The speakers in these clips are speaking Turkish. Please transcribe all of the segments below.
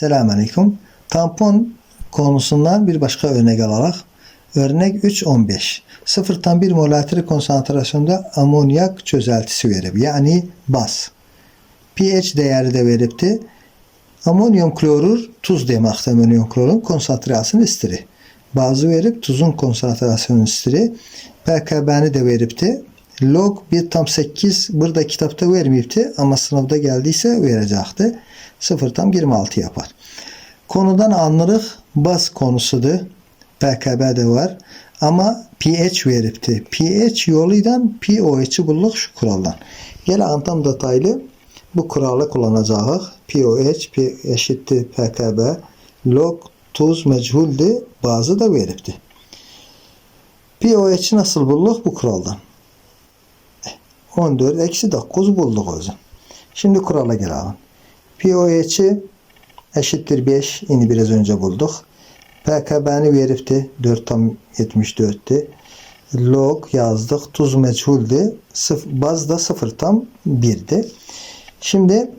Selamünaleyküm. Tampon konusundan bir başka örnek alarak örnek 3.15 sıfırdan bir molatri konsantrasyonda amonyak çözeltisi verip yani baz. pH değeri de veripti. Amonyum klorür tuz demekte amonyum klorun konsantrasyonu istiri. Bazı verip tuzun konsantrasyonu istiri. PKB'ni de veripti. Log 1 tam 8 burada kitapta vermeyipti ama sınavda geldiyse verecekti. 0 tam 26 yapar. Konudan anlırıq baz konusudur. PKB de var. Ama pH veripti. pH yoluyla pOH'i bulduq şu kuraldan. Gel tam detaylı bu kuralı kullanacağıq. pOH P eşittir PKB log tuz meçhuldü. Bazı da veripti. pOH'i nasıl bulduk bu kuraldan? 14 eksi 9 bulduk o zaman. Şimdi kurala gelelim. pOH'i eşittir 5. Yine biraz önce bulduk. PKB'ni veripti. 4 tam 74'tü. Log yazdık. Tuz meçhuldü. Sıf, baz da 0 tam 1'di. Şimdi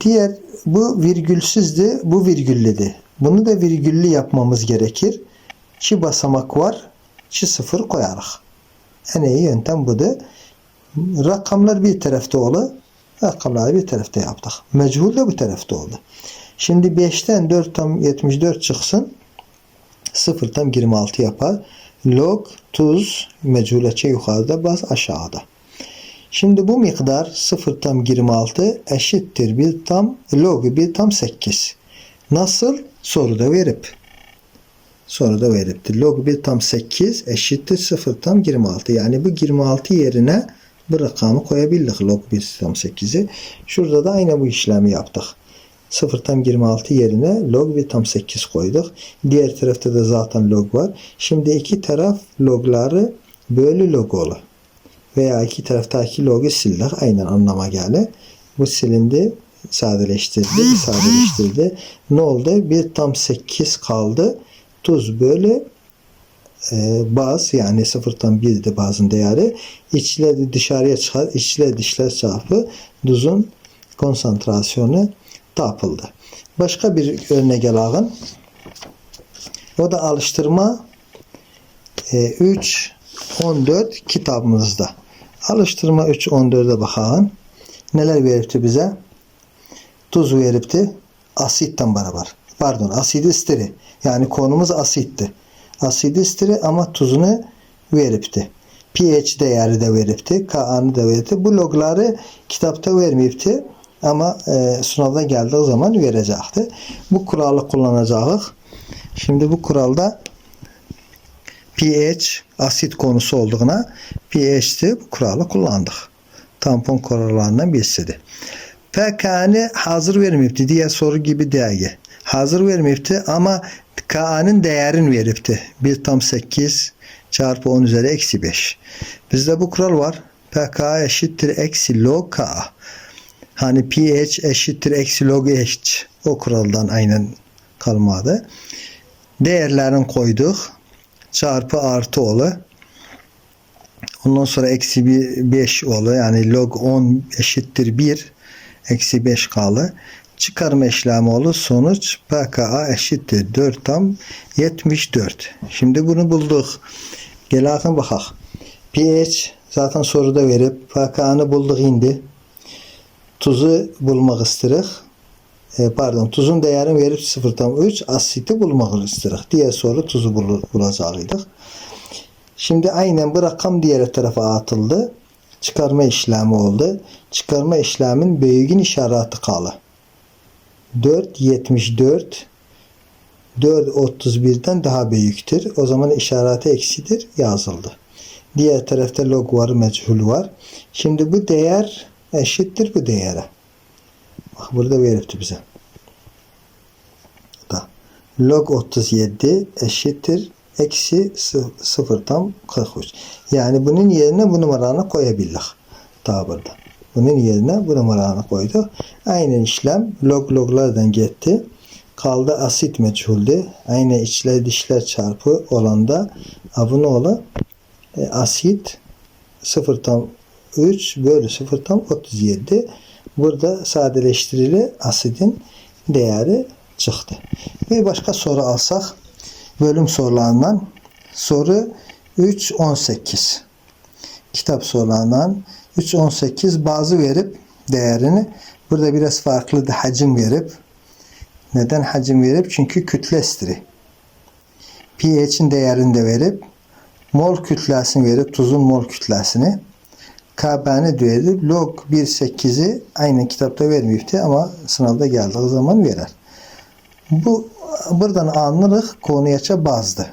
diğer bu virgülsüzdü. Bu virgüllüdü. Bunu da virgüllü yapmamız gerekir. Çi basamak var. Çi sıfır koyarız. En iyi yöntem budur. Rakamlar bir tarafta olur. Rakamları bir tarafta yaptık. Mechul de bu tarafta oldu. Şimdi 5'ten 4 tam 74 çıksın. 0 tam 26 yapar. Log tuz mechulaçı yukarıda baz aşağıda. Şimdi bu miktar 0 tam 26 eşittir 1 tam log 1 tam 8. Nasıl? Soruda verip. Soruda veripti. Log 1 tam 8 eşittir 0 tam 26. Yani bu 26 yerine bu rakamı koyabildik log 1 tam 8'i. Şurada da aynı bu işlemi yaptık. 0 tam 26 yerine log 1 tam 8 koyduk. Diğer tarafta da zaten log var. Şimdi iki taraf logları bölü log olur. Veya iki taraftaki logu sildik. Aynen anlama geldi. Bu silindi. Sadeleştirdi. Sadeleştirdi. Ne oldu? 1 tam 8 kaldı. Tuz bölü e, baz yani 0'dan 1'de bazın değeri içle dışarıya çıkar. İçle dışlar çarpı tuzun konsantrasyonu tapıldı. Başka bir örnek alalım. O da alıştırma e, 3 14 kitabımızda. Alıştırma 3 14'e bakalım. Neler veripti bize? Tuz veripti. Asitten beraber. Pardon asid istiri. Yani konumuz asitti. Asid istiri ama tuzunu veripti. pH değeri de veripti. Ka'nı da veripti. Bu logları kitapta vermeyipti. Ama e, sınavda geldiği zaman verecekti. Bu kuralı kullanacağız. Şimdi bu kuralda pH asit konusu olduğuna pH'ti bu kuralı kullandık. Tampon kurallarından birisidir. PK'ni hazır vermeyipti. Diğer soru gibi değil. Hazır vermeyipti ama K'nın değerini veripti. 1 tam 8 çarpı 10 üzeri eksi 5. Bizde bu kural var. PK eşittir eksi log K. Hani pH eşittir eksi log H. O kuraldan aynen kalmadı. Değerlerini koyduk. Çarpı artı olu. Ondan sonra eksi 5 olu. Yani log 10 eşittir 1. Eksi 5 kaldı. Çıkarma işlemi olur. Sonuç pKa eşittir 4 tam 74. Şimdi bunu bulduk. Gel bakın bakak. pH zaten soruda verip pKa'nı bulduk indi. Tuzu bulmak istedik. E, pardon tuzun değerini verip 0.3 asiti bulmak istedik. Diğer soru tuzu bul bulacaktık. Şimdi aynen bu rakam diğer tarafa atıldı. Çıkarma işlemi oldu. Çıkarma işlemin büyüğün işareti kalı. 4.74 4.31'den daha büyüktür. O zaman işareti eksidir yazıldı. Diğer tarafta log var, meçhul var. Şimdi bu değer eşittir bu değere. Bak burada veripti bize. Da. Log 37 eşittir eksi 0 tam 43. Yani bunun yerine bu numaranı koyabildik. Daha burada. Bunun yerine bu numaranı koyduk. Aynı işlem log loglardan gitti. Kaldı asit meçhuldü. Aynı içler dişler çarpı olanda abone ola e, asit 0 tam 3 bölü 0 tam 37. Burada sadeleştirili asidin değeri çıktı. Bir başka soru alsak bölüm sorularından soru 3.18 kitap sorularından 3.18 bazı verip değerini burada biraz farklı da hacim verip neden hacim verip? Çünkü kütle estiri. pH'in değerini de verip mol kütlesini verip tuzun mol kütlesini KB'ni verip log 1.8'i aynı kitapta vermeyipti ama sınavda geldiği zaman verer. Bu buradan anlarıq konuyaça bazdı.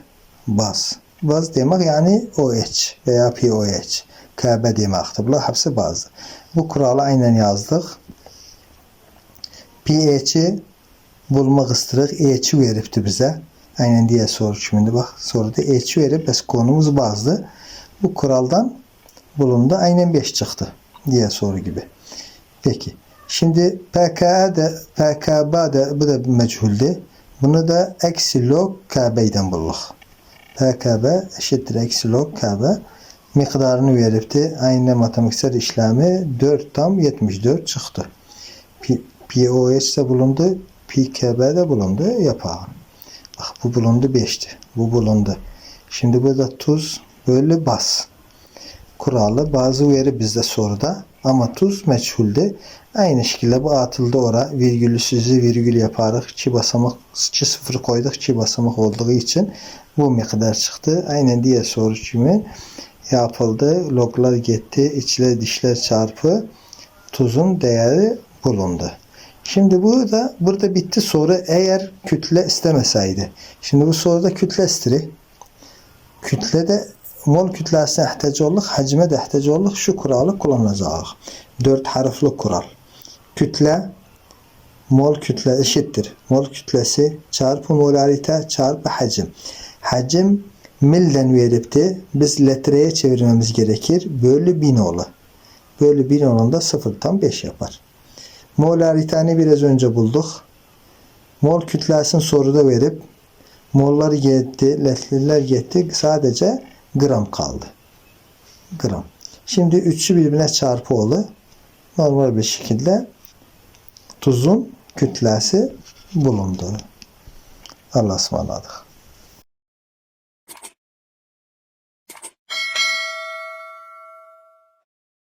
Baz. Baz demek yani OH veya POH. KB deməkdir. Bunlar hepsi bazdı. Bu kuralı aynen yazdık. pH'i bulmaq istəyirik. EH'i veribdi bizə. Aynen diye soru kimindi. Bak soruda EH'i verib, bəs konumuz bazdı. Bu kuraldan bulundu. Aynen 5 çıktı diye soru gibi. Peki. Şimdi PKA da PKB da bu da bir meçhuldü. Bunu da eksi log KB'den bulduk. PKB eşittir eksi log KB. Miktarını veripti. Aynı matematiksel işlemi 4 tam 74 çıktı. POH de bulundu. PKB de bulundu. Yapalım. Bak bu bulundu 5'ti. Bu bulundu. Şimdi burada tuz böyle bas. Kuralı bazı veri bizde soruda ama tuz meçhulde. Aynı şekilde bu atıldı ora virgülü sözü virgül yaparıq. 2 basamak 2 sıfır koyduk 2 basamak olduğu için bu miktar çıktı. Aynen diğer soru kimi yapıldı. Loglar gitti. içler dişler çarpı tuzun değeri bulundu. Şimdi burada burada bitti soru eğer kütle istemeseydi. Şimdi bu soruda kütle istiri. Kütlede mol kütlesine ihtiyaç olduk, hacme de ihtiyaç olduk. Şu kuralı kullanacağız. Dört harfli kural. Kütle mol kütle eşittir. Mol kütlesi çarpı molarite çarpı hacim. Hacim milden veripti. Biz litreye çevirmemiz gerekir. Bölü bin oğlu. Bölü bin oğlunda 0'dan 5 yapar. Molariteni biraz önce bulduk. Mol kütlesini soruda verip mollar gitti, letliler gitti. Sadece gram kaldı. Gram. Şimdi üçü birbirine çarpı oldu. Normal bir şekilde tuzun kütlesi bulundu. Allah'a ısmarladık.